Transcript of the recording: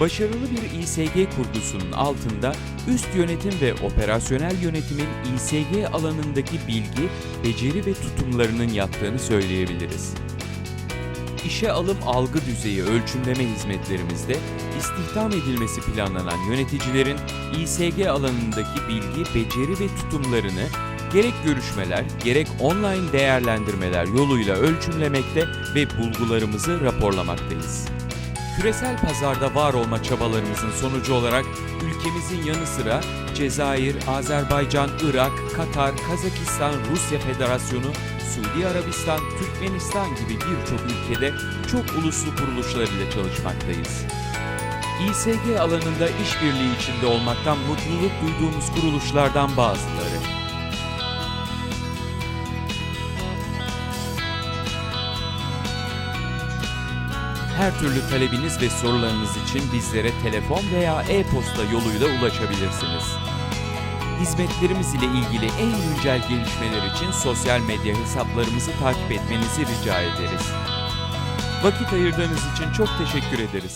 Başarılı bir İSG kurgusunun altında üst yönetim ve operasyonel yönetimin İSG alanındaki bilgi, beceri ve tutumlarının yattığını söyleyebiliriz. İşe alım algı düzeyi ölçümleme hizmetlerimizde istihdam edilmesi planlanan yöneticilerin İSG alanındaki bilgi, beceri ve tutumlarını gerek görüşmeler, gerek online değerlendirmeler yoluyla ölçümlemekte ve bulgularımızı raporlamaktayız. Küresel pazarda var olma çabalarımızın sonucu olarak ülkemizin yanı sıra Cezayir, Azerbaycan, Irak, Katar, Kazakistan, Rusya Federasyonu, Suudi Arabistan, Türkmenistan gibi birçok ülkede çok uluslu kuruluşlar ile çalışmaktayız. İSG alanında işbirliği içinde olmaktan mutluluk duyduğumuz kuruluşlardan bazıları. Her türlü talebiniz ve sorularınız için bizlere telefon veya e-posta yoluyla ulaşabilirsiniz. Hizmetlerimiz ile ilgili en güncel gelişmeler için sosyal medya hesaplarımızı takip etmenizi rica ederiz. Vakit ayırdığınız için çok teşekkür ederiz.